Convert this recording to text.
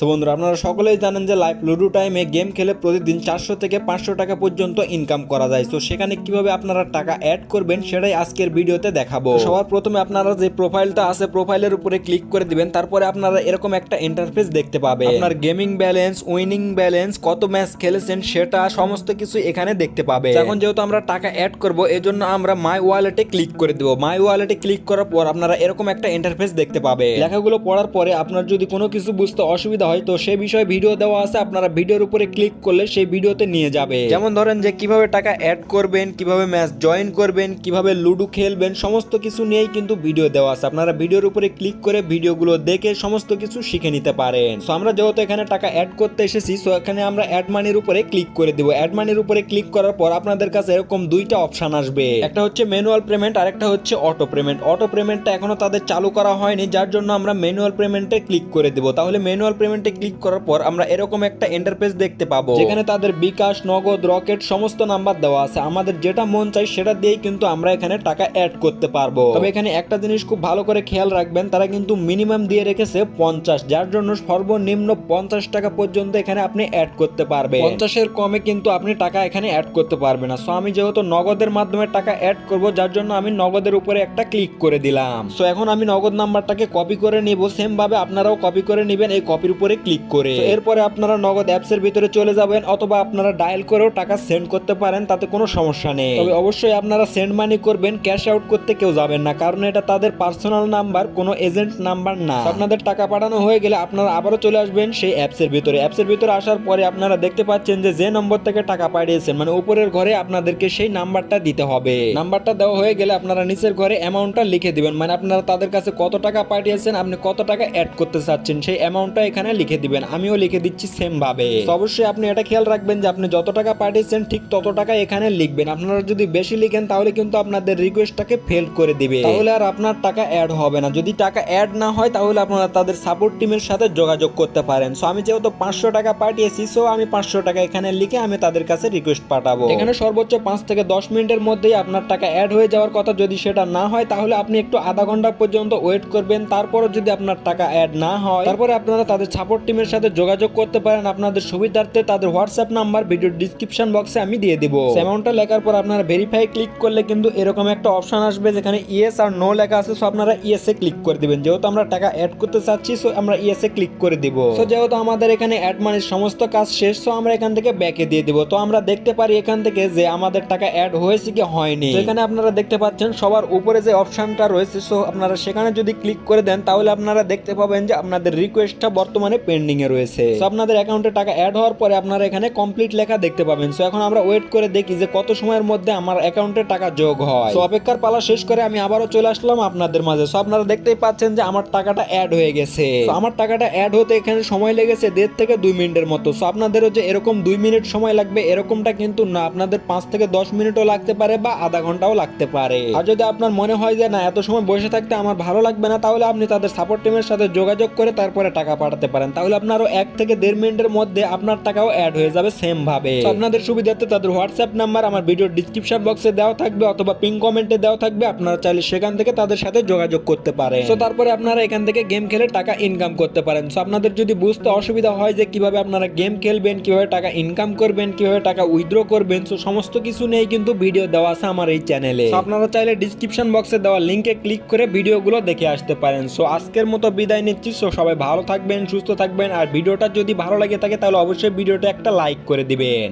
তো বন্ধুরা, আপনারা সকলেই জানেন যে লাইভ লুডো টাইমে গেম খেলে প্রতিদিন চারশো থেকে পাঁচশো টাকা পর্যন্ত ইনকাম করা যায়। তো সেখানে কীভাবে আপনারা টাকা অ্যাড করবেন সেটাই আজকের ভিডিওতে দেখাবো। সবার প্রথমে আপনারা যে প্রোফাইলটা আছে প্রোফাইলের উপরে ক্লিক করে দিবেন, তারপরে আপনারা এরকম একটা ইন্টারফেস দেখতে পাবে আপনার গেমিং ব্যালেন্স উইনিং ব্যালেন্স কত ম্যাচ খেলেছেন সেটা সমস্ত কিছু এখানে দেখতে পাবে এখন যেহেতু আমরা টাকা অ্যাড করব, এজন্য আমরা মাই ওয়ালেটে ক্লিক করে দেবো। মাই ওয়ালেটে ক্লিক করার পর আপনারা এরকম একটা ইন্টারফেস দেখতে পাবে লেখাগুলো পড়ার পরে আপনার যদি কোনো কিছু বুঝতে অসুবিধা হয়, তো সেই বিষয়ে ভিডিও দেওয়া আছে, আপনারা ভিডিওর উপরে ক্লিক করলে সেই ভিডিওতে নিয়ে যাবে। যেমন ধরেন যে কীভাবে টাকা অ্যাড করবেন, কীভাবে ম্যাচ জয়েন করবেন, কীভাবে লুডো খেলবেন, সমস্ত কিছু নিয়েই কিন্তু ভিডিও দেওয়া আছে। আপনারা ভিডিওর উপরে ক্লিক করে ভিডিওগুলো দেখে সমস্ত কিছু শিখে নিতে পারেন। সো আমরা যেহেতু এখানে টাকা অ্যাড করতে এসেছি সো এখানে আমরা অ্যাড মানির উপরে ক্লিক করে দিব। অ্যাড মানির উপরে ক্লিক করার পর আপনাদের কাছে এরকম দুইটা অপশন আসবে। একটা হচ্ছে ম্যানুয়াল পেমেন্ট আর একটা হচ্ছে অটো পেমেন্ট অটো পেমেন্টটা এখনও তাদের চালু করা হয়নি, যার জন্য আমরা ম্যানুয়াল পেমেন্টে ক্লিক করে দিব। তাহলে ম্যানুয়াল পেমেন্টে ক্লিক করার পর আমরা এরকম একটা ইন্টারফেস দেখতে পাবো। যেখানে তাদের বিকাশ, নগদ, রকেট সমস্ত নাম্বার দেওয়া আছে। আমাদের যেটা মন চাই সেটা দিয়েই কিন্তু আমরা এখানে টাকা অ্যাড করতে পারব। তবে এখানে একটা জিনিস খুব ভালো করে খেয়াল রাখবেন, তারা কিন্তু মিনিমাম দিয়ে রেখেছে পঞ্চাশ। যার জন্য সর্বনিম্ন পঞ্চাশ টাকা পর্যন্ত এখানে আপনি অ্যাড করতে পারবেন। পঞ্চাশের কমে কিন্তু আপনি টাকা এখানে অ্যাড করতে পারবেন না। সো আমি যেহেতু নগদের মাধ্যমে টাকা অ্যাড করব, যার জন্য আমি নগদের উপরে একটা ক্লিক করে দিলাম। সো এখন আমি নগদ নাম্বারটাকে কপি করে নিব। সেম ভাবে আপনারাও কপি করে নেবেন। এই কপির উপরে ক্লিক করে। এরপরে আপনারা নগদ অ্যাপসের ভিতরে চলে যাবেন অথবা আপনারা ডায়াল করেও টাকা সেন্ড করতে পারেন তাতে কোনো সমস্যা নেই। তবে অবশ্যই আপনারা সেন্ড মানি করবেন ক্যাশ আউট করতে কেউ যাবেন না কারণ এটা তাদের পার্সোনাল নাম্বার কোনো এজেন্ট নাম্বার না। আপনাদের টাকা পাঠানো হয়ে গেলে আপনারা আবারও চলে আসবেন সেই অ্যাপসের ভিতরে। অ্যাপসের ভিতরে আসার পরে আপনারা দেখতে পাচ্ছেন যে যে নম্বর থেকে টাকা পাঠিয়েছেন মানে উপরের ঘরে আপনাদেরকে সেই নাম্বারটা দিতে হবে। নাম্বারটা দেওয়া হয়ে গেলে আপনারা নিচের ঘরে অ্যামাউন্টটা লিখে দিবেন মানে আপনারা তাদের কাছে কত টাকা পাঠিয়েছেন আপনি কত টাকা অ্যাড করতে চাচ্ছেন সেই অ্যামাউন্টটা এখানে লিখে দিবেন, আমিও লিখে দিচ্ছি সেম ভাবে অবশ্যই আপনি এটা খেয়াল রাখবেন যে আপনি যত টাকা পাঠিয়েছেন, ঠিক তত টাকা এখানে লিখবেন। আপনারা যদি বেশি লিখেন, তাহলে কিন্তু আপনাদের রিকোয়েস্টটাকে ফেল করে দিবে। তাহলে আর আপনার টাকা অ্যাড হবে না। যদি টাকা অ্যাড না হয়, তাহলে আপনারা তাদের সাপোর্ট টিমের সাথে যোগাযোগ করতে পারেন। সো আমি যেহেতু পাঁচশো টাকা পাঠিয়েছি সো আমি পাঁচশো টাকা এখানে লিখে আমি তাদের কাছে রিকোয়েস্ট পাঠাবো। এখানে সর্বোচ্চ পাঁচ থেকে দশ মিনিটের মধ্যেই আপনার টাকা অ্যাড হয়ে যাওয়ার কথা যদি সেটা না হয়, তাহলে আপনি একটু আধা ঘণ্টা পর্যন্ত ওয়েট করবেন। তারপরে যদি আপনার টাকা অ্যাড না হয়, তারপরে আপনারা তাদের সাপোর্ট টিমের সাথে যোগাযোগ করতে পারেন আপনাদের সুবিধার্থে তাদের হোয়াটসঅ্যাপ নাম্বার ভিডিও ডিসক্রিপশন বক্সে আমি দিয়ে দিব। অ্যামাউন্টটা লেখার পর আপনারা ভেরিফাই ক্লিক করলে কিন্তু এরকম একটা অপশন আসবে যেখানে ইয়েস আর নো লেখা আছে সো আপনারা ইয়েসে ক্লিক করে দিবেন। যেহেতু আমরা টাকা অ্যাড করতে চাচ্ছি সো আমরা ইয়েসে ক্লিক করে দিব। সো যেহেতু আমাদের এখানে অ্যাড মানির সমস্ত কাজ শেষ সো আমরা এখান থেকে ব্যাকে দিয়ে দিব। তো আমরা দেখতে পারি এখান থেকে যে আমাদের টাকা অ্যাড হয়েছে কি হয়নি। এখানে আপনারা দেখতে পাচ্ছেন সবার উপরে যে অপশনটা রয়েছে সো আপনারা সেখানে যদি ক্লিক করে দেন তাহলে আপনারা দেখতে পাবেন যে আপনাদের রিকোয়েস্টটা বর্তমানে পেন্ডিং এ রয়েছে। সো আপনাদের অ্যাকাউন্টে টাকা অ্যাড হওয়ার পরে আপনারা এখানে কমপ্লিট লেখা দেখতে পাবেন। সো এখন আমরা ওয়েট করে দেখি যে কত সময়ের মধ্যে আমার অ্যাকাউন্টে টাকা যোগ হয়। সো অপেক্ষার পালা শেষ করে আমি আবারও চলে আসলাম আপনাদের মাঝে। সো আপনারা দেখতেই পাচ্ছেন যে আমার টাকাটা অ্যাড হয়ে গেছে। আমার টাকাটা অ্যাড হতে এখানে সময় লেগেছে দেড় থেকে দুই মিনিটের মতো। সো আপনাদেরও যে এরকম দুই মিনিট সময় লাগবে এরকমটা কিন্তু না, আপনাদের পাঁচ থেকে দশ মিনিটও লাগতে পারে বা আধা ঘন্টাও লাগতে পারে। আর যদি আপনার মনে হয় যে না, এত সময় বসে থাকতে আমার ভালো লাগবে না, তাহলে আপনি তাদের সাপোর্ট টিমের সাথে যোগাযোগ করে তারপরে টাকা পাঠাতে পারেন। তাহলে আপনারও এক থেকে দেড় মিনিটের মধ্যে আপনার টাকাও অ্যাড হয়ে যাবে সেম ভাবে আপনাদের সুবিধার্থে তাদের হোয়াটসঅ্যাপ নাম্বার আমার ভিডিও ডিসক্রিপশন বক্সে দেওয়া থাকবে অথবা পিন কমেন্টে দেওয়া থাকবে, আপনারা চাইলে সেখান থেকে তাদের সাথে যোগাযোগ করতে পারেন। তো তারপরে আপনারা এখান থেকে গেম খেলে টাকা ইনকাম করতে পারেন। সো আপনাদের যদি বুঝতে অসুবিধা হয় যে কীভাবে আপনারা গেম খেলবেন, কীভাবে টাকা ইনকাম করবেন, কীভাবে টাকা উইথড্র করবেন সো সমস্ত কিছু নিয়েই কিন্তু ভিডিও দেওয়া আছে আমার এই চ্যানেলে আপনারা চাইলে ডিসক্রিপশন বক্সে দেওয়া লিঙ্কে ক্লিক করে ভিডিওগুলো দেখে আসতে পারেন। সো আজকের মতো বিদায় নিচ্ছি। সো সবাই ভালো থাকবেন, সুস্থ থাকবেন আর ভিডিওটা যদি ভালো লাগে থাকে তাহলে অবশ্যই ভিডিওটা একটা লাইক করে দিবেন।